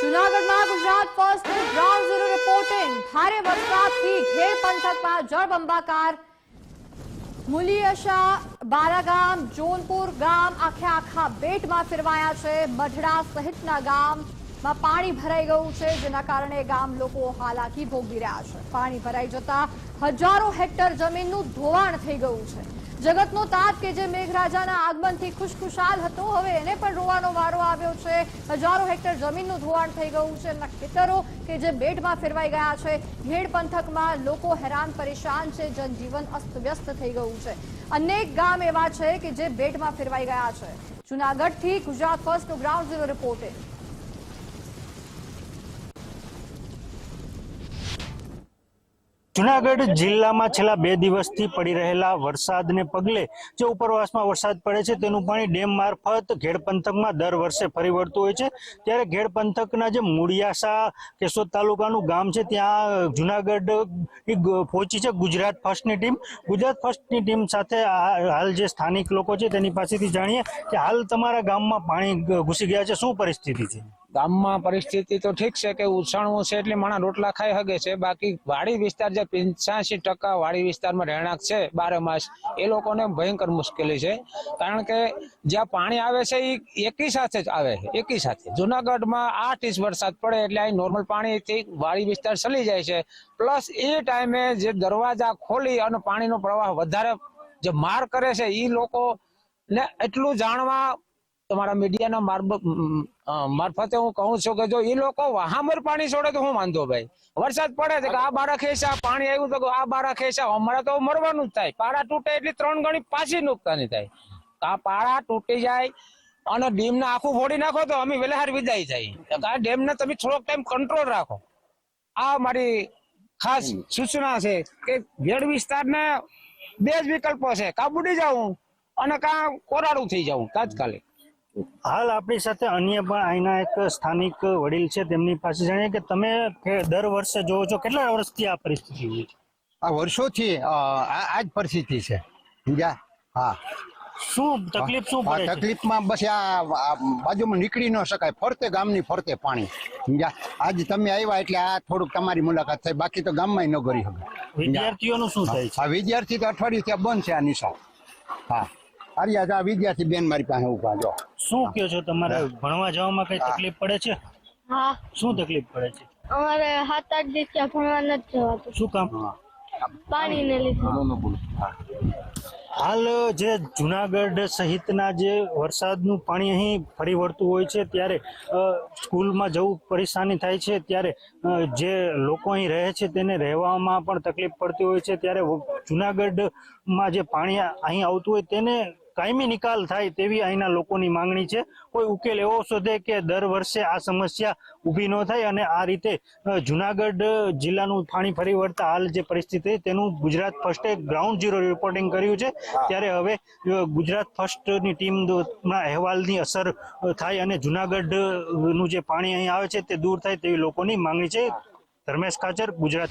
જૂનાગઢમાં Gujarat first ground zero reporting ભારે વરસાદથી ઘેડ પંથકમાં જળબંબાકાર. મુલિયશા બારાગામ જોનપુર ગામ આખે આખા બેટમાં ફેરવાયા છે. મઢડા સહિતના ગામમાં પાણી ભરાઈ ગયું છે, જેના કારણે ગામ લોકો હાલાકી ભોગવી રહ્યા છે. પાણી ભરાઈ જતા હજારો હેક્ટર જમીનનું ધોવાણ થઈ ગયું છે. જગતનો તાત કે જે મેઘરાજાના આગમનથી ખુશખુશાલ હતો, હવે એને પણ રોવાનો વારો આવ્યો છે. હજારો હેક્ટર જમીનનું ધોવાણ થઈ ગયું છે. અને ખેતરો કે જે બેટમાં ફેરવાઈ ગયા છે. ઘેડ પંથકમાં લોકો હેરાન પરેશાન છે. જનજીવન અસ્તવ્યસ્ત થઈ ગયું છે. અનેક ગામ એવા છે કે જે બેટમાં ફેરવાઈ ગયા છે. જુનાગઢથી ગુજરાત ફર્સ્ટનું ગ્રાઉન્ડ ઝીરો રિપોર્ટિંગ જુનાગઢ જિલ્લામાં છેલ્લા બે દિવસથી પડી રહેલા વરસાદને પગલે જે ઉપરવાસમાં વરસાદ પડે છે, તેનું પાણી ડેમ મારફત ઘેડ પંથકમાં દર વર્ષે ફરી વળતું હોય છે. ત્યારે ઘેડ પંથકના જે મુડિયાસા કેશોદ તાલુકાનું ગામ છે, ત્યાં જુનાગઢ પહોંચી છે ગુજરાત ફર્સ્ટની ટીમ. ગુજરાત ફર્સ્ટની ટીમ સાથે હાલ જે સ્થાનિક લોકો છે, તેની પાસેથી જાણીએ કે હાલ તમારા ગામમાં પાણી ઘૂસી ગયા છે. શું પરિસ્થિતિ છે? ગામમાં પરિસ્થિતિ તો ઠીક છે કે ઉછાણવું છે એટલે માણા રોટલા ખાઈ હગે છે. બાકી વાડી વિસ્તાર જે પંચ્યાસી ટકા વાડી વિસ્તારમાં રહેણાંક છે બારે માસ એ લોકોને ભયંકર મુશ્કેલી છે. કારણ કે જ્યાં પાણી આવે છે એ એકી સાથે જ આવે એકી સાથે. જુનાગઢમાં આઠ ઇંચ વરસાદ પડે એટલે અહીં નોર્મલ પાણીથી વાડી વિસ્તાર ચલી જાય છે. પ્લસ એ ટાઈમે જે દરવાજા ખોલી અને પાણીનો પ્રવાહ વધારે જે માર કરે છે એ લોકો ને એટલું જાણવા તમારા મીડિયાના મારબ- મ, અ, મારફતે હું કહું છું કે જો એ લોકો વહામર પાણી છોડે તો હું વાંધો ભાઈ? વરસાદ પડે છે કે આ બારા ખેંચા પાણી આવ્યું તો આ બારા ખેંચા અમારે તો મરવાનું જ થાય. પારા તૂટે એટલે ત્રણ ગણી પાછી નુકસાની થાય. આ પારા તૂટી જાય અને ડેમ ને આખું ફોડી નાખો તો અમે વેલાહાર વિદાય જાય આ ડેમ ને તમે થોડોક ટાઈમ કંટ્રોલ રાખો. આ મારી ખાસ સૂચના છે કે ભેડ વિસ્તારને બે જ વિકલ્પો છે. કા બુડી જાઉં અને કા કોરાડું થઈ જાઉં તાત્કાલિક. હાલ આપણી સાથે અન્ય પણ અહીંના એક સ્થાનિક વડીલ છે તેમની પાસે જાણીએ કે તમે દર વર્ષે જોવો છો કેટલા વર્ષથી આ પરિસ્થિતિ હોય છે? આ વર્ષોથી આ જ પરિસ્થિતિ છે. સમજ્યા? હા. શું તકલીફ શું પડે તકલીફમાં બસ આ બાજુમાં નીકળી ન શકાય ફરતે ગામની ફરતે પાણી. સમજ્યા? આજ તમે આવ્યા એટલે આ થોડુંક તમારી મુલાકાત થઈ બાકી તો ગામમાં ન કરી શકે. વિદ્યાર્થીઓનું શું થાય છે? આ વિદ્યાર્થી તો અઠવાડિયું ત્યાં બંધ છે આ નિશાળ. હા. આર્યા આ વિદ્યાર્થી બેન મારી પાસે ઊભા જો. શું કહો છો તમારે? ભણવા જવામાં કઈ તકલીફ પડે છે? હા. શું તકલીફ પડે છે? અમારે સાત આઠ દિવસ ત્યાં ભણવા નથી જવાતું. શું કામ? પાણીને લીધે. હાલ જે જુનાગઢ સહિતના જે વરસાદનું પાણી અહીં ફરી વળતું હોય છે ત્યારે સ્કૂલમાં જવું પરેશાની થાય છે ત્યારે જે લોકો અહીં રહે છે તેને રહેવામાં પણ તકલીફ પડતી હોય છે ત્યારે જુનાગઢમાં જે પાણી અહીં આવતું હોય તેને કાયમી નિકાલ થાય તેવી અહીંના લોકોની માંગણી છે. કોઈ ઉકેલ એવો શોધે કે દર વર્ષે આ સમસ્યા ઊભી ન થાય અને આ રીતે જુનાગઢ જિલ્લાનું પાણી ફરી વળતા હાલ જે પરિસ્થિતિ તેનું ગુજરાત ફર્સ્ટે ગ્રાઉન્ડ ઝીરો રિપોર્ટિંગ કર્યું છે. ત્યારે હવે ગુજરાત ફર્સ્ટની ટીમના અહેવાલની અસર થાય અને જુનાગઢનું જે પાણી અહીં આવે છે તે દૂર થાય તેવી લોકોની માંગણી છે. ધર્મેશ ખાચર ગુજરાત